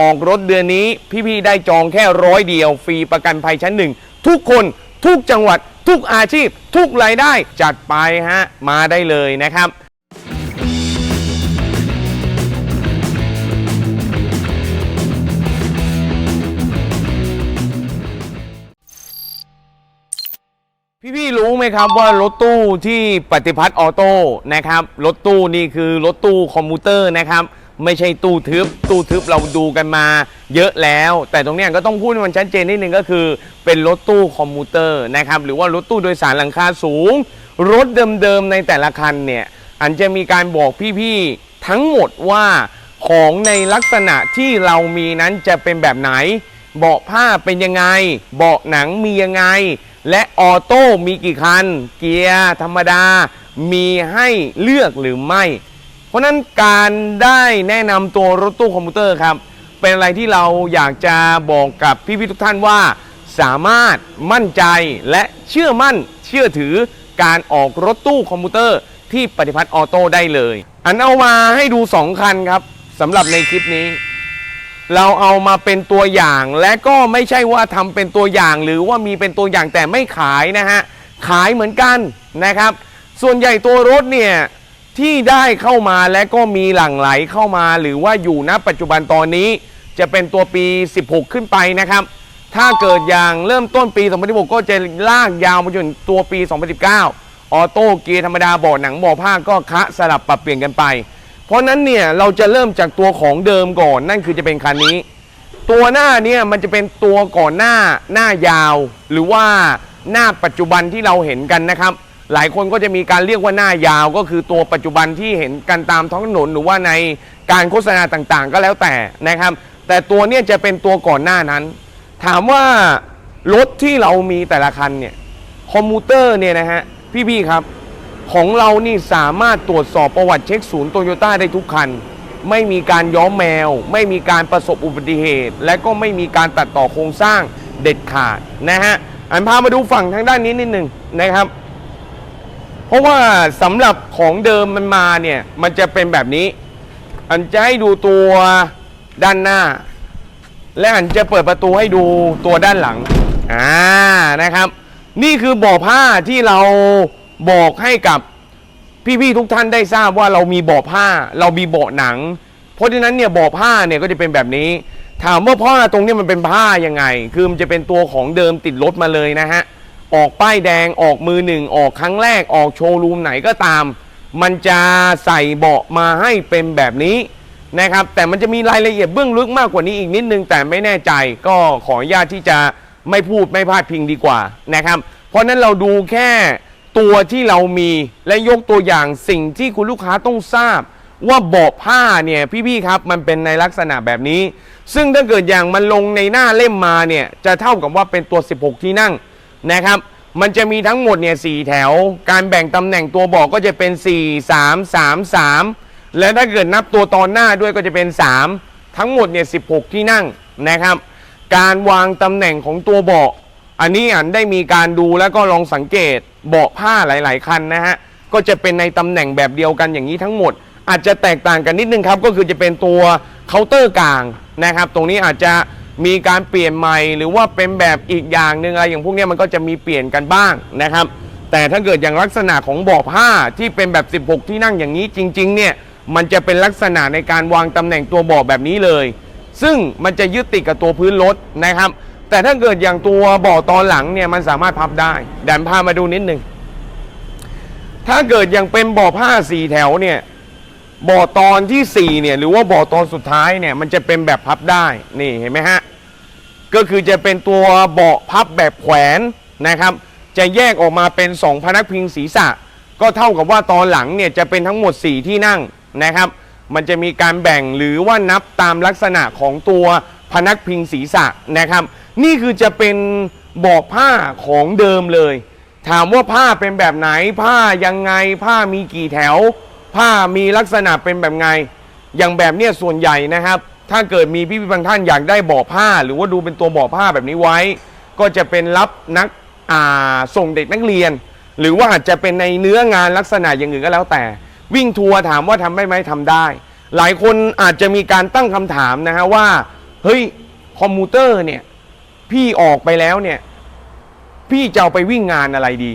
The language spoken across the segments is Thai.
ออกรถเดือนนี้พี่ๆได้จองแค่ร้อยเดียว ฟรีประกันภัยชั้นหนึ่งทุกคนทุกจังหวัด ทุกอาชีพ ทุกรายได้จัดไปฮะ มาได้เลยนะครับพี่ๆรู้ไหมครับว่ารถตู้ที่ปฏิพัฒน์ออโต้นะครับรถตู้นี่คือรถตู้คอมพิวเตอร์นะครับ ไม่ใช่ตู้ทึบ ตู้ทึบเราดูกันมาเยอะแล้ว แต่ตรงเนี้ยก็ต้องพูดให้มันชัดเจนนิดนึงก็คือ เป็นรถตู้คอมพิวเตอร์นะครับ หรือว่ารถตู้โดยสารหลังคาสูง รถเดิมๆในแต่ละคันเนี่ยอันจะมีการบอกพี่ๆทั้งหมดว่าของในลักษณะที่เรามีนั้นจะเป็นแบบไหน เบาะผ้าเป็นยังไง เบาะหนังมียังไง และออโต้มีกี่คัน เกียร์ธรรมดา มีให้เลือกหรือไม่ ราะนั้นการได้แนะนำตัวรถตู้คอมพิวเตอร์ครับ เป็นอะไรที่เราอยากจะบอกกับพี่ๆทุกท่านว่า สามารถมั่นใจและเชื่อมั่นเชื่อถือการออกรถตู้คอมพิวเตอร์ที่ปฏิพัฒน์ออโต้ได้เลย อันเอามาให้ดู 2 คันครับสำหรับในคลิปนี้ เราเอามาเป็นตัวอย่าง และก็ไม่ใช่ว่าทำเป็นตัวอย่าง หรือว่ามีเป็นตัวอย่างแต่ไม่ขายนะฮะขายเหมือนกันนะครับ ส่วนใหญ่ตัวรถเนี่ย ที่ได้เข้ามาและก็มีหลั่งไหลเข้ามา หรือว่าอยู่ณปัจจุบันตอนนี้จะเป็นตัวปี 16 ขึ้นไปนะครับ ถ้าเกิดอย่างเริ่มต้นปี 2016 ก็จะลากยาวมาจนตัวปี 2019 ออโต้เกียร์ธรรมดาบาะหนังบาะผ้าก็คะสลับปรับเปลี่ยนกันไป เพราะนั้นเนี่ยเราจะเริ่มจากตัวของเดิมก่อนนั่นคือจะเป็นคันนี้ ตัวหน้าเนี่ยมันจะเป็นตัวก่อนหน้าหน้ายาว หรือว่าหน้าปัจจุบันที่เราเห็นกันนะครับ หลายคนก็จะมีการเรียกว่าหน้ายาวก็คือตัวปัจจุบันที่เห็นกันตามท้องถนนหรือว่าในการโฆษณาต่างๆ ก็แล้วแต่นะครับ แต่ตัวเนี่ยจะเป็นตัวก่อนหน้านั้น ถามว่ารถที่เรามีแต่ละคันเนี่ยคอมมูเตอร์เนี่ยนะฮะพี่ๆครับ ของเรานี่สามารถตรวจสอบประวัติเช็คศูนย์โตโยต้าได้ทุกคัน ไม่มีการย้อมแมว ไม่มีการประสบอุบัติเหตุ และก็ไม่มีการตัดต่อโครงสร้างเด็ดขาดนะฮะอันพามาดูฝั่งทางด้านนี้นิดหนึ่งนะครับ เพราะว่าสำหรับของเดิมมันมาเนี่ย มันจะเป็นแบบนี้ อันจะให้ดูตัวด้านหน้า และอันจะเปิดประตูให้ดูตัวด้านหลังอ่านะครับ นี่คือบ่อผ้าที่เราบอกให้กับพี่ๆทุกท่านได้ทราบว่าเรามีบ่อผ้า เรามีเบาะหนัง เพราะฉะนั้นเนี่ยบ่อผ้าเนี่ยก็จะเป็นแบบนี้ ถามว่าผ้าตรงนี้มันเป็นผ้ายังไง คือมันจะเป็นตัวของเดิมติดรถมาเลยนะฮะ ออกป้ายแดงออกมือหนึ่งออกครั้งแรกออกโชว์รูมไหนก็ตาม มันจะใส่เบาะมาให้เป็นแบบนี้นะครับ แต่มันจะมีรายละเอียดเบื้องลึกมากกว่านี้อีกนิดนึง แต่ไม่แน่ใจก็ขออนุญาตที่จะไม่พูดไม่พลาดพิงดีกว่านะครับ เพราะนั้นเราดูแค่ตัวที่เรามีและยกตัวอย่างสิ่งที่คุณลูกค้าต้องทราบ ว่าเบาะผ้าเนี่ยพี่ๆครับมันเป็นในลักษณะแบบนี้ ซึ่งถ้าเกิดอย่างมันลงในหน้าเล่มมาเนี่ยจะเท่ากับว่าเป็นตัว 16 ที่นั่ง นะครับ มันจะมีทั้งหมดเนี่ยสแถว การแบ่งตำแหน่งตัวเบอกก็จะเป็น 4 3 3 3 และถ้าเกิดนับตัวตอนหน้าด้วยก็จะเป็น 3 ทั้งหมดเนี่ย16 ที่นั่งนะครับ การวางตำแหน่งของตัวเบาะอันนี้อันได้มีการดูแล้วก็ลองสังเกตเบาะผ้าหลาย ๆ คันนะฮะก็จะเป็นในตำแหน่งแบบเดียวกันอย่างนี้ทั้งหมด อาจจะแตกต่างกันนิดนึงครับ ก็คือจะเป็นตัวเคาน์เตอร์กลางนะครับ ตรงนี้อาจจะ มีการเปลี่ยนใหม่หรือว่าเป็นแบบอีกอย่างหนึ่งอะไรอย่างพวกนี้มันก็จะมีเปลี่ยนกันบ้างนะครับ แต่ถ้าเกิดอย่างลักษณะของเบาะผ้าที่เป็นแบบ 16 ที่นั่งอย่างนี้จริงๆเนี่ยมันจะเป็นลักษณะในการวางตำแหน่งตัวเบาะแบบนี้เลย ซึ่งมันจะยึดติดกับตัวพื้นรถนะครับ แต่ถ้าเกิดอย่างตัวเบาะตอนหลังเนี่ยมันสามารถพับได้แดนพามาดูนิดนึงถ้าเกิดอยังเป็นเบาะผ้าสีแถวเนี่ย บาะตอนที่สี่เนี่ยหรือว่าบาะตอนสุดท้ายเนี่ยมันจะเป็นแบบพับได้นี่เห็นไหมฮะก็คือจะเป็นตัวเบาะพับแบบแขวนนะครับ จะแยกออกมาเป็น 2 พนักพิงศีรษะ ก็เท่ากับว่าตอนหลังเนี่ยจะเป็นทั้งหมด 4 ที่นั่งนะครับ มันจะมีการแบ่งหรือว่านับตามลักษณะของตัวพนักพิงศีรษะนะครับ นี่คือจะเป็นเบาะผ้าของเดิมเลย ถามว่าผ้าเป็นแบบไหนผ้ายังไงผ้ามีกี่แถว ผ้ามีลักษณะเป็นแบบไง อย่างแบบเนี้ยส่วนใหญ่นะครับ ถ้าเกิดมีพี่พี่บางท่านอยากได้บ่อผ้า หรือว่าดูเป็นตัวบ่อผ้าแบบนี้ไว้ ก็จะเป็นรับนักอ่าส่งเด็กนักเรียน หรือว่าอาจจะเป็นในเนื้องานลักษณะอย่างอื่นก็แล้วแต่ วิ่งทัวร์ถามว่าทำได้ไหมทำได้ หลายคนอาจจะมีการตั้งคำถามนะฮะว่าเฮ้ยคอมมูเตอร์เนี่ยพี่ออกไปแล้วเนี่ยพี่จะเอาไปวิ่งงานอะไรดี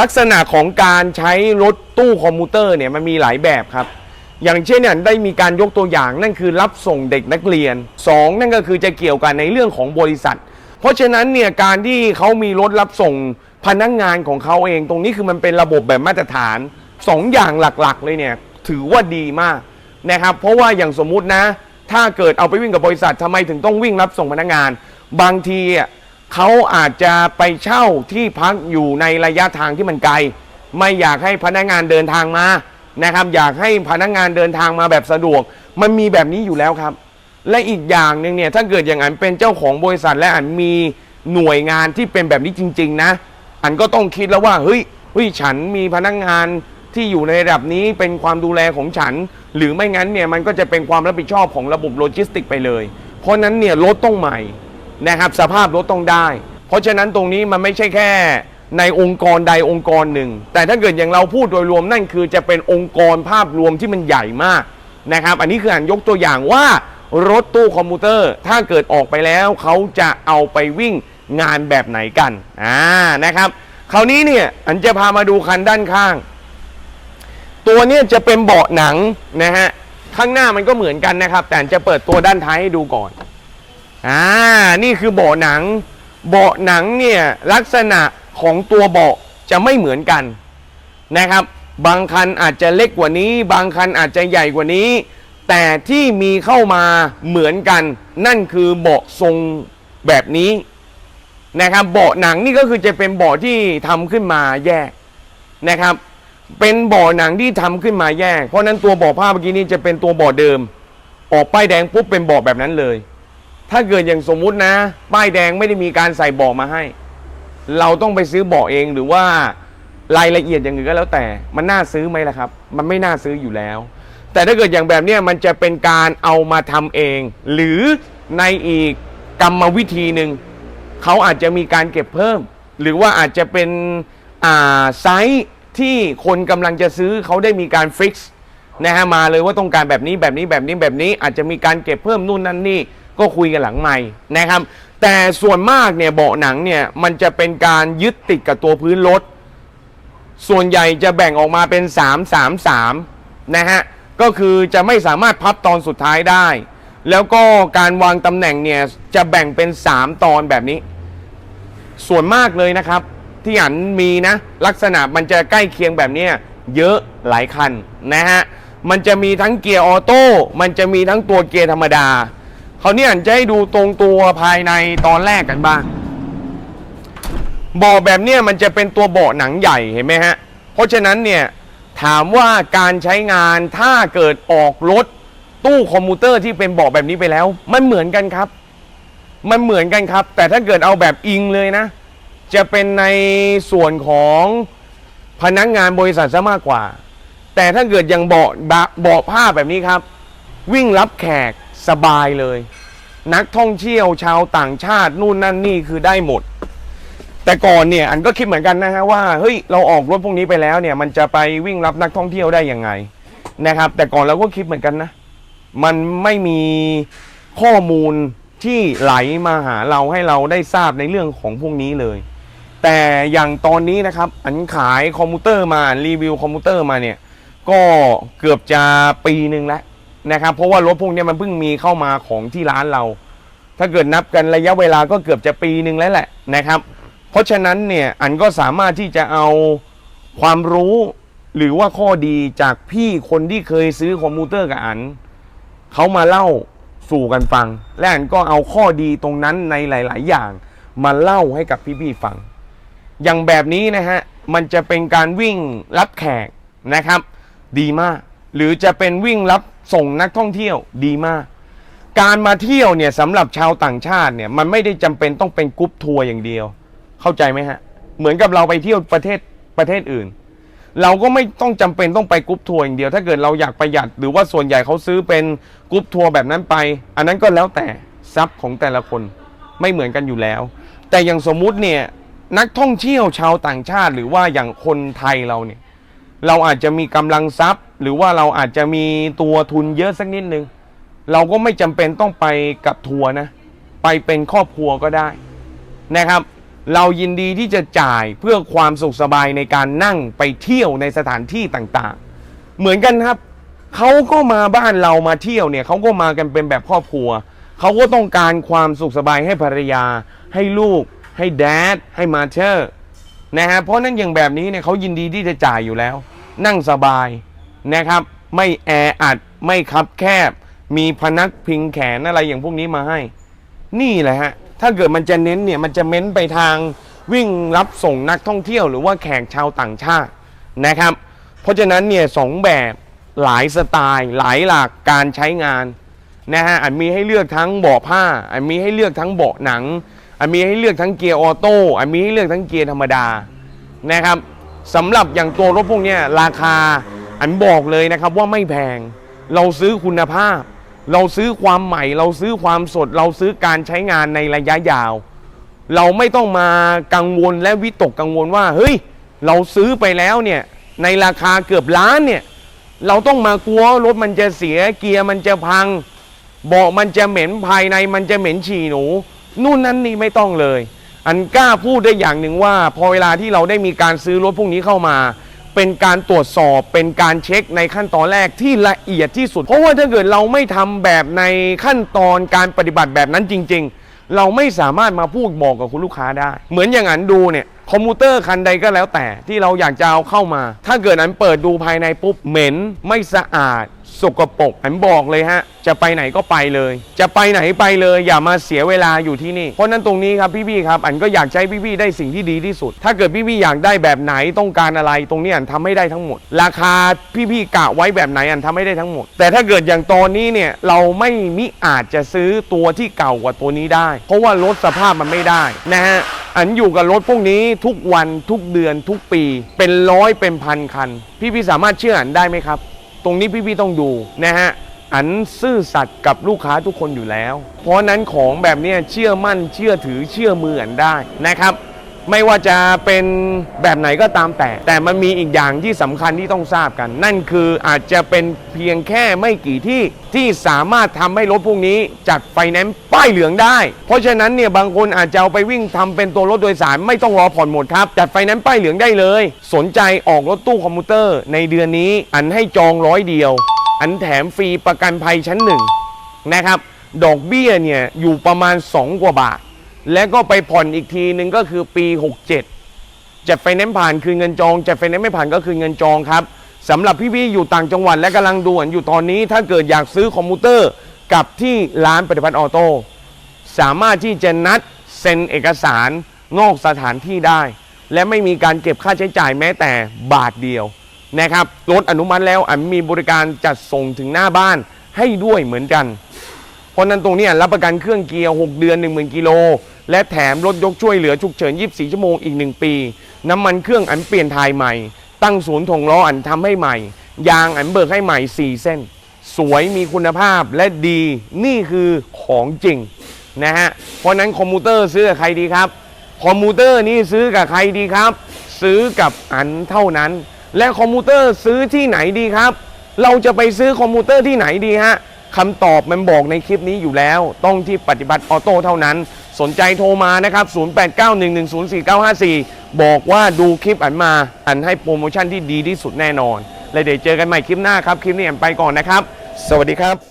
ลักษณะของการใช้รถตู้คอมมูเตอร์เนี่ยมันมีหลายแบบครับ อย่างเช่นเนี่ยได้มีการยกตัวอย่างนั่นคือรับส่งเด็กนักเรียนสองนั่นก็คือจะเกี่ยวกันในเรื่องของบริษัท เพราะฉะนั้นเนี่ยการที่เขามีรถรับส่งพนักงงานของเขาเองตรงนี้คือมันเป็นระบบแบบมาตรฐานสองอย่างหลักๆ เลยเนี่ยถือว่าดีมากนะครับเพราะว่าอย่างสมมุตินะ ถ้าเกิดเอาไปวิ่งกับบริษัททำไมถึงต้องวิ่งรับส่งพนักงาน บางทีอะ เขาอาจจะไปเช่าที่พักอยู่ในระยะทางที่มันไกล ไม่อยากให้พนักงานเดินทางมานะครับ อยากให้พนักงานเดินทางมาแบบสะดวก มันมีแบบนี้อยู่แล้วครับ และอีกอย่างหนึ่งเนี่ยถ้าเกิดอย่างอันเป็นเจ้าของบริษัทและอันมีหน่วยงานที่เป็นแบบนี้จริง ๆ นะ อันก็ต้องคิดแล้วว่าเฮ้ยเฮ้ยฉันมีพนักงานที่อยู่ในระดับนี้เป็นความดูแลของฉัน หรือไม่งั้นเนี่ยมันก็จะเป็นความรับผิดชอบของระบบโลจิสติกไปเลย เพราะนั้นเนี่ยรถต้องใหม่ นะครับสภาพรถต้องได้ เพราะฉะนั้นตรงนี้มันไม่ใช่แค่ในองค์กรใดองค์กรหนึ่ง แต่ถ้าเกิดอย่างเราพูดโดยรวมนั่นคือจะเป็นองค์กรภาพรวมที่มันใหญ่มากนะครับอันนี้คืออันยกตัวอย่างว่ารถตู้คอมพิวเตอร์ ถ้าเกิดออกไปแล้วเขาจะเอาไปวิ่งงานแบบไหนกันอ่านะครับคราวนี้เนี่ยอันจะพามาดูคันด้านข้าง ตัวเนี้จะเป็นเบาะหนังนะฮะข้างหน้ามันก็เหมือนกันนะครับ แต่จะเปิดตัวด้านท้ายให้ดูก่อน อ่า นี่คือเบาะหนัง เบาะหนังเนี่ยลักษณะของตัวเบาะจะไม่เหมือนกันนะครับ บางคันอาจจะเล็กกว่านี้ บางคันอาจจะใหญ่กว่านี้ แต่ที่มีเข้ามาเหมือนกัน นั่นคือเบาะทรงแบบนี้นะครับเบาะหนังนี่ก็คือจะเป็นเบาะที่ทำขึ้นมาแยกนะครับ เป็นเบาะหนังที่ทำขึ้นมาแยก เพราะฉะนั้นตัวเบาะผ้าเมื่อกี้นี้จะเป็นตัวเบาะเดิม ออกป้ายแดงปุ๊บเป็นเบาะแบบนั้นเลย ถ้าเกิดอย่างสมมุตินะ ป้ายแดงไม่ได้มีการใส่เบาะมาให้ เราต้องไปซื้อเบาะเองหรือว่ารายละเอียดอย่างอื่นก็แล้วแต่ มันน่าซื้อไหมล่ะครับ มันไม่น่าซื้ออยู่แล้ว แต่ถ้าเกิดอย่างแบบเนี้ยมันจะเป็นการเอามาทำเอง หรือในอีกกรรมวิธีหนึ่งเขาอาจจะมีการเก็บเพิ่ม หรือว่าอาจจะเป็นอ่าไซส์ที่คนกำลังจะซื้อเขาได้มีการฟิกซ์นะฮะมาเลยว่าต้องการแบบนี้แบบนี้แบบนี้แบบนี้อาจจะมีการเก็บเพิ่มนู่นนั่นนี่ ก็คุยกันหลังไม่นะครับ แต่ส่วนมากเนี่ยเบาะหนังเนี่ยมันจะเป็นการยึดติดกับตัวพื้นรถส่วนใหญ่จะแบ่งออกมาเป็น 3 3 3 นะฮะ ก็คือจะไม่สามารถพับตอนสุดท้ายได้ แล้วก็การวางตำแหน่งเนี่ย จะแบ่งเป็น 3 ตอนแบบนี้ ส่วนมากเลยนะครับ ที่อันมีนะ ลักษณะมันจะใกล้เคียงแบบนี้เยอะหลายคันนะฮะ มันจะมีทั้งเกียร์ออโต้ มันจะมีทั้งตัวเกียร์ธรรมดา เขาวนี่อันจะให้ดูตรงตัวภายในตอนแรกกันบ้างเบาะแบบเนี้ยมันจะเป็นตัวเบาะหนังใหญ่เห็นไหมฮะ เพราะฉะนั้นเนี่ยถามว่าการใช้งานถ้าเกิดออกรถตู้คอมพิวเตอร์ที่เป็นเบาะแบบนี้ไปแล้ว มันเหมือนกันครับ มันเหมือนกันครับ แต่ถ้าเกิดเอาแบบอิงเลยนะ จะเป็นในส่วนของพนักงงานบริษัทซะมากกว่า แต่ถ้าเกิดย่างเบาะบะเบาะผ้าแบบนี้ครับ วิ่งรับแขก สบายเลย นักท่องเที่ยวชาวต่างชาตินู่นนั่นนี่คือได้หมด แต่ก่อนเนี่ยอันก็คิดเหมือนกันนะฮะว่าเฮ้ยเราออกรถพวกนี้ไปแล้วเนี่ย มันจะไปวิ่งรับนักท่องเที่ยวได้ยังไงนะครับ แต่ก่อนเราก็คิดเหมือนกันนะ มันไม่มีข้อมูลที่ไหลมาหาเราให้เราได้ทราบในเรื่องของพวกนี้เลย แต่อย่างตอนนี้นะครับ อันขายคอมพิวเตอร์มาอันรีวิวคอมพิวเตอร์มาเนี่ย ก็เกือบจะปีหนึ่งแล้ว นะครับเพราะว่ารถพวกนี้มันเพิ่งมีเข้ามาของที่ร้านเรา ถ้าเกิดนับกันระยะเวลาก็เกือบจะปีหนึ่งแล้วแหละนะครับ เพราะฉะนั้นเนี่ยอันก็สามารถที่จะเอาความรู้หรือว่าข้อดีจากพี่คนที่เคยซื้อคอมพิวเตอร์กับอันเขามาเล่าสู่กันฟัง และอันก็เอาข้อดีตรงนั้นในหลาย ๆ อย่างมาเล่าให้กับพี่ๆฟัง อย่างแบบนี้นะฮะมันจะเป็นการวิ่งรับแขกนะครับ ดีมาก หรือจะเป็นวิ่งรับ ส่งนักท่องเที่ยวดีมาก การมาเที่ยวเนี่ยสำหรับชาวต่างชาติเนี่ยมันไม่ได้จำเป็นต้องเป็นกรุ๊ปทัวร์อย่างเดียว เข้าใจไหมฮะ เหมือนกับเราไปเที่ยวประเทศประเทศอื่น เราก็ไม่ต้องจำเป็นต้องไปกรุ๊ปทัวร์อย่างเดียว ถ้าเกิดเราอยากประหยัดหรือว่าส่วนใหญ่เขาซื้อเป็นกรุ๊ปทัวร์แบบนั้นไป อันนั้นก็แล้วแต่ทรัพย์ของแต่ละคนไม่เหมือนกันอยู่แล้ว แต่อย่างสมมุติเนี่ยนักท่องเที่ยวชาวต่างชาติหรือว่าอย่างคนไทยเราเนี่ยเราอาจจะมีกำลังทรัพย์ หรือว่าเราอาจจะมีตัวทุนเยอะสักนิดนึง เราก็ไม่จำเป็นต้องไปกับทัวร์นะ ไปเป็นครอบครัวก็ได้นะครับ เรายินดีที่จะจ่ายเพื่อความสุขสบายในการนั่งไปเที่ยวในสถานที่ต่างๆ เหมือนกันครับเขาก็มาบ้านเรามาเที่ยวเนี่ยเขาก็มากันเป็นแบบครอบครัวเขาก็ต้องการความสุขสบายให้ภรรยา ให้ลูก ให้แดดให้มาเชอร์นะฮะเพราะนั้นอย่างแบบนี้เนี่ยเขายินดีที่จะจ่ายอยู่แล้ว นั่งสบาย นะครับ ไม่แออัดไม่คับแคบ มีพนักพิงแขนอะไรอย่างพวกนี้มาให้ นี่แหละฮะ ถ้าเกิดมันจะเน้นเนี่ยมันจะเม้นไปทางวิ่งรับส่งนักท่องเที่ยวหรือว่าแขกชาวต่างชาตินะครับ เพราะฉะนั้นเนี่ยสองแบบหลายสไตล์ หลายหลักการใช้งานนะฮะอันมีให้เลือกทั้งเบาะผ้าอันมีให้เลือกทั้งเบาะหนังอันมีให้เลือกทั้งเกียร์ออโต้อันมีให้เลือกทั้งเกียร์ธรรมดานะครับสำหรับอย่างตัวรถพวกนี้ราคา อันบอกเลยนะครับว่าไม่แพง เราซื้อคุณภาพ เราซื้อความใหม่ เราซื้อความสด เราซื้อการใช้งานในระยะยาว เราไม่ต้องมากังวลและวิตกกังวลว่า เฮ้ย เราซื้อไปแล้วเนี่ย ในราคาเกือบล้านเนี่ย เราต้องมากลัวรถมันจะเสียเกียร์มันจะพังเบาะมันจะเหม็นภายในมันจะเหม็นฉี่หนู นู่นนั่นนี่ไม่ต้องเลย อันกล้าพูดได้อย่างหนึ่งว่า พอเวลาที่เราได้มีการซื้อรถพวกนี้เข้ามา เป็นการตรวจสอบเป็นการเช็คในขั้นตอนแรกที่ละเอียดที่สุด เพราะว่าถ้าเกิดเราไม่ทำแบบในขั้นตอนการปฏิบัติแบบนั้นจริง ๆ เราไม่สามารถมาพูดบอกกับคุณลูกค้าได้ เหมือนอย่างนั้นดูเนี่ยคอมพิวเตอร์คันใดก็แล้วแต่ที่เราอยากจะเอาเข้ามา ถ้าเกิดอันเปิดดูภายในปุ๊บเหม็นไม่สะอาด สกปรกอันบอกเลยฮะ จะไปไหนก็ไปเลย จะไปไหนไปเลย อย่ามาเสียเวลาอยู่ที่นี่ เพราะฉะนั้นตรงนี้ครับพี่ๆครับ อันก็อยากใช้พี่ๆได้สิ่งที่ดีที่สุด ถ้าเกิดพี่ๆอยากได้แบบไหนต้องการอะไร ตรงนี้อันทำให้ได้ทั้งหมด ราคาพี่ๆกะไว้แบบไหนอันทำให้ได้ทั้งหมด แต่ถ้าเกิดอย่างตอนนี้เนี่ยเราไม่มิอาจจะซื้อตัวที่เก่ากว่าตัวนี้ได้ เพราะว่ารถสภาพมันไม่ได้นะฮะอันอยู่กับรถพวกนี้ทุกวันทุกเดือนทุกปี เป็นร้อยเป็นพันคัน พี่ๆสามารถเชื่ออันได้ไหมครับ ตรงนี้พี่ๆต้องดูนะฮะอันซื่อสัตย์กับลูกค้าทุกคนอยู่แล้ว เพราะนั้นของแบบนี้เชื่อมั่นเชื่อถือเชื่อมืออันได้นะครับ ไม่ว่าจะเป็นแบบไหนก็ตามแต่ แต่มันมีอีกอย่างที่สำคัญที่ต้องทราบกัน นั่นคืออาจจะเป็นเพียงแค่ไม่กี่ที่ที่สามารถทำให้รถพวกนี้จัดไฟแนนซ์ป้ายเหลืองได้ เพราะฉะนั้นเนี่ยบางคนอาจจะเอาไปวิ่งทำเป็นตัวรถโดยสารไม่ต้องรอผ่อนหมดครับ จัดไฟแนนซ์ป้ายเหลืองได้เลย สนใจออกรถตู้คอมพิวเตอร์ในเดือนนี้อันให้จองร้อยเดียว อันแถมฟรีประกันภัยชั้นหนึ่งนะครับดอกเบี้ยเนี่ยอยู่ประมาณ 2 กว่าบาท แล้วก็ไปผ่อนอีกทีหนึ่งก็คือปี 67จัดไฟแนนซ์ผ่านคืนเงินจองจัดไฟแนนซ์ไม่ผ่านก็คืนเงินจองครับสำหรับพี่ๆอยู่ต่างจังหวัดและกำลังดูอันอยู่ตอนนี้ ถ้าเกิดอยากซื้อคอมพิวเตอร์กับที่ร้านปฏิพัฒน์ออโต้สามารถที่จะนัดเซ็นเอกสารนอกสถานที่ได้ และไม่มีการเก็บค่าใช้จ่ายแม้แต่บาทเดียวนะครับรถอนุมัติแล้วอันมีบริการจัดส่งถึงหน้าบ้านให้ด้วยเหมือนกัน เพราะนั้นตรงนี้รับประกันเครื่องเกียร์ 6 เดือน 10,000 กิโล และแถมรถยกช่วยเหลือฉุกเฉิน 24 ชั่วโมงอีก 1 ปี น้ำมันเครื่องอันเปลี่ยนทายใหม่ ตั้งศูนย์ถงล้ออันทำให้ใหม่ ยางอันเบิกให้ใหม่ 4 เส้น สวยมีคุณภาพและดีนี่คือของจริงนะฮะ เพราะนั้นคอมพิวเตอร์ซื้อกับใครดีครับ คอมพิวเตอร์นี่ซื้อกับใครดีครับ ซื้อกับอันเท่านั้น และคอมพิวเตอร์ซื้อที่ไหนดีครับ เราจะไปซื้อคอมพิวเตอร์ที่ไหนดีฮะคำตอบมันบอกในคลิปนี้อยู่แล้ว ต้องที่ปฏิบัติออโต้เท่านั้น สนใจโทรมานะครับ 0891104954 บอกว่าดูคลิปอันมา อันให้โปรโมชั่นที่ดีที่สุดแน่นอน และเดี๋ยวเจอกันใหม่คลิปหน้าครับ คลิปนี้อันไปก่อนนะครับ สวัสดีครับ